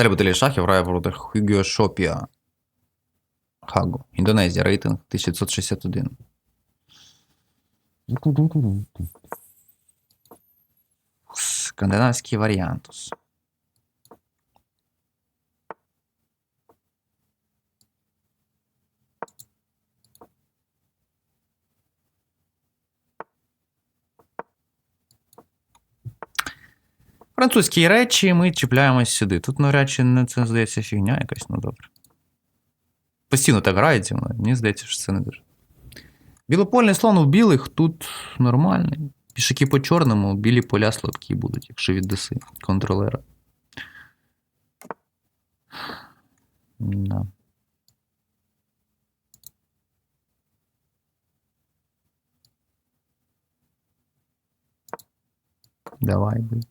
Та любителі шахів грає проти. Хагу. Індонезія, рейтинг 1961. Скандинавський варіантус. Французькі речі ми чіпляємось сюди. Тут навряд чи не це здається фігня якась, ну добре. Постійно так зі мною. Мені здається, що це не дуже. Білопольний слон у білих тут нормальний. Пішаки по чорному, білі поля слабкі будуть, якщо віддаси контролера. Да. Давай, бий.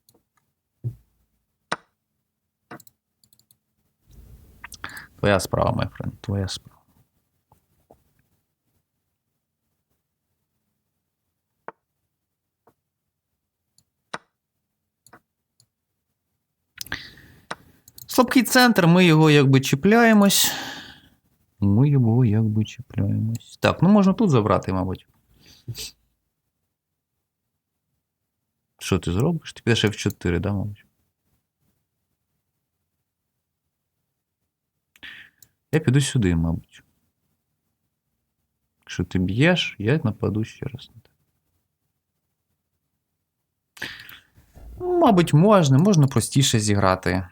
Твоя справа, мой френд, твоя справа. Слабкий центр, ми його якби чіпляємось. Ми його якби чіпляємось. Так, ну можна тут забрати, мабуть. Що ти зробиш? Ти підеш F4, да, мабуть? Я піду сюди, мабуть. Якщо ти б'єш, я нападу ще раз на тебе. Ну, Мабуть, можна, можна простіше зіграти.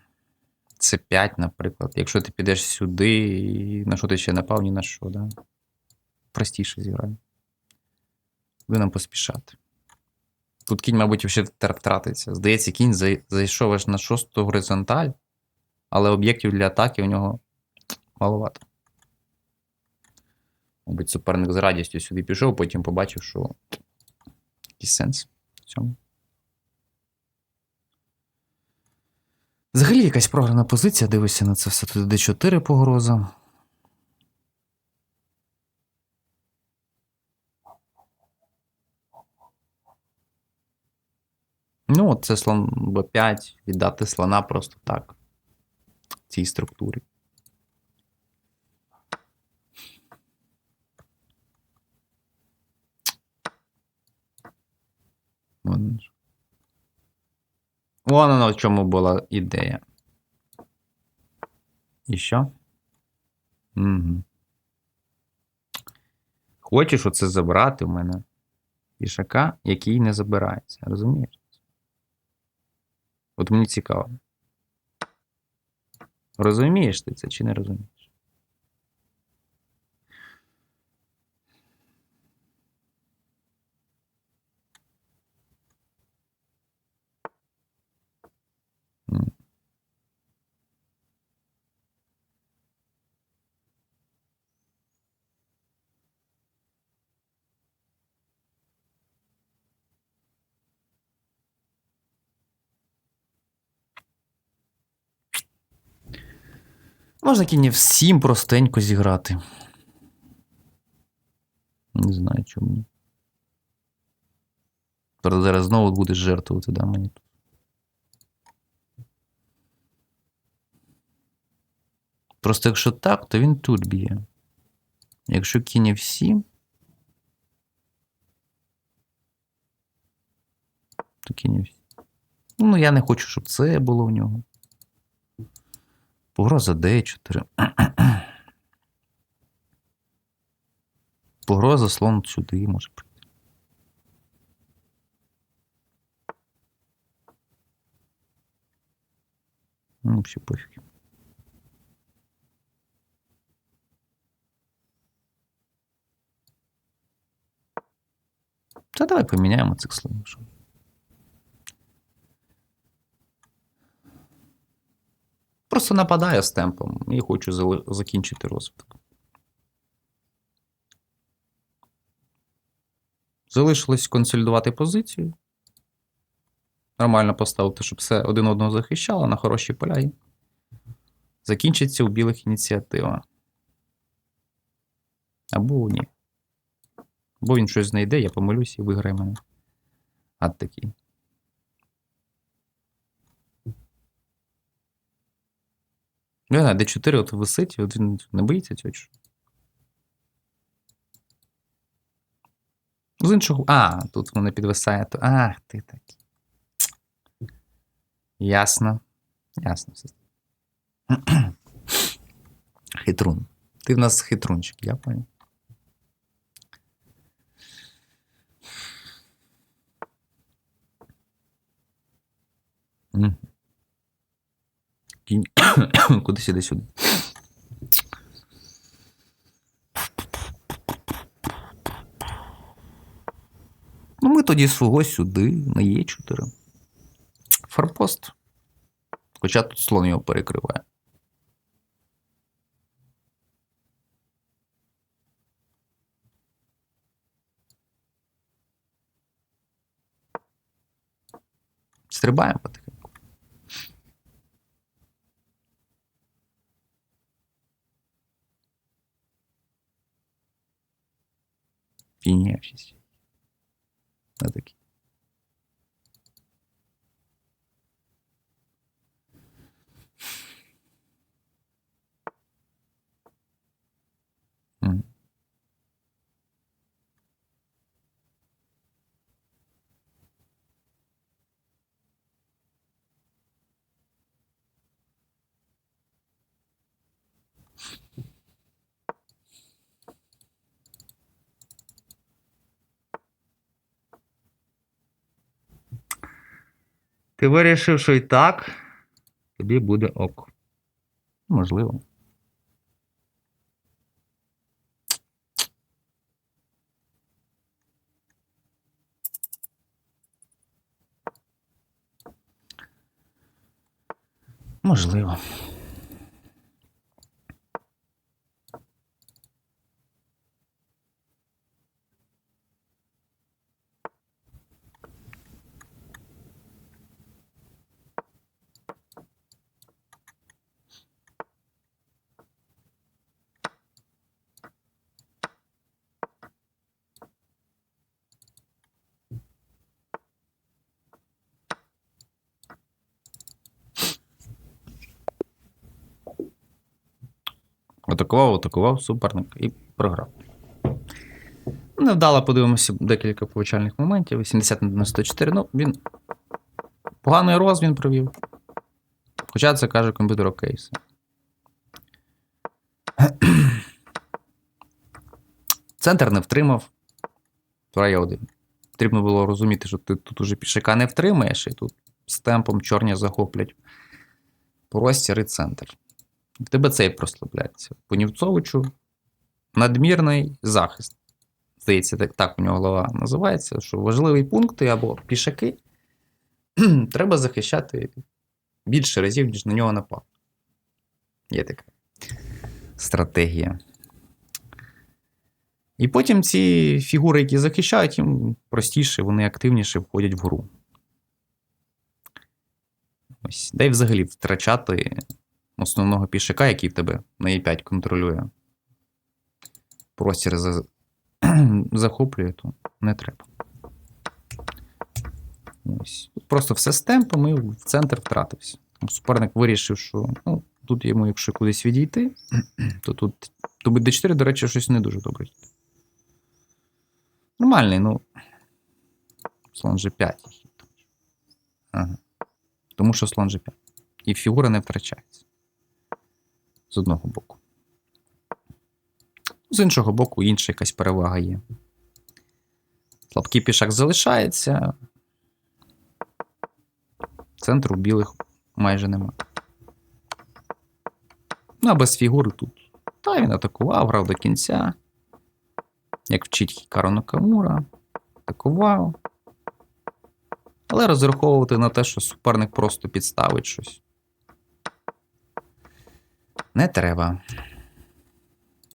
Це 5, наприклад. Якщо ти підеш сюди, і на що ти ще напав, ні на що, да? Простіше зіграй. Ви нам поспішати. Тут кінь, мабуть, ще втратиться. Здається, кінь зайшов аж на шосту горизонталь, але об'єктів для атаки у нього маловато. Мабуть, суперник з радістю сюди пішов, потім побачив, що якийсь сенс в цьому. Взагалі якась програна позиція, дивишся на це все. Тут D4 погроза. Ну, от це слон B5, віддати слона просто так. Цій структурі. Вон. Воно в чому була ідея. І що? Угу. Хочеш оце забрати в мене пішака, який не забирається. Розумієш? От мені цікаво. Розумієш ти це чи не розумієш? Можна кінь всім простенько зіграти. Не знаю, чому. Правда, зараз знову будеш жертвувати, да, мені тут. Просто якщо так, то він тут б'є. Якщо кінь F7, то кінь F7. Ну, я не хочу, щоб це було в нього. Погроза D4. Погроза слон сюди може прийти. Ну, взагалі пофіг. Та давай поміняємо цих слонів. Просто нападаю з темпом і хочу закінчити розвиток. Залишилось консолідувати позицію. Нормально поставити, щоб все один одного захищало на хороші поля. Закінчиться у білих ініціатива. Або ні. Або він щось знайде, я помилюсь і виграє мене. А такий. Не знаю, Д4 от висить, от він не боїться цього. що? З іншого. А, тут воно підвисає. То... Ах, ти такий. Ясно. Ясно. Хитрун. Ти в нас хитрунчик, я понял. Мгм. Кінь. Кудись іди сюди. Ну, ми тоді свого сюди, на Е4. Форпост. Хоча тут слон його перекриває. Стрибаємо потихеньку. Кінь F6. На такий. Ти вирішив, що і так тобі буде ок. Можливо. Можливо. Атакував, атакував суперник і програв. Невдало подивимося декілька повчальних моментів. 80 на 94. Ну, він поганий роз він провів. Хоча це каже комп'ютер окей. все. Центр не втримав. Тура є один. Потрібно було розуміти, що ти тут уже пішака не втримаєш, і тут з темпом чорні захоплять простір і центр. В тебе цей прослабляється. По Нівцовичу надмірний захист. Здається, так, так у нього голова називається, що важливі пункти або пішаки треба захищати більше разів, ніж на нього напав. Є така стратегія. І потім ці фігури, які захищають, їм простіше, вони активніше входять в гру. Ось. Дай взагалі втрачати основного пішака, який в тебе на E5 контролює. Простір за... захоплює, то не треба. Ось. Тут просто все з темпом і в центр втратився. Суперник вирішив, що ну, тут йому, якщо кудись відійти, то тут тобі d4, до речі, щось не дуже добре. Нормальний, ну. Слон G5. Ага. Тому що слон G5. І фігура не втрачається. З одного боку. З іншого боку, інша якась перевага є. Слабкий пішак залишається. Центру білих майже нема. Ну, а без фігури тут. Та він атакував, грав до кінця. Як вчить Хікаро Накамура. Атакував. Але розраховувати на те, що суперник просто підставить щось. Не треба.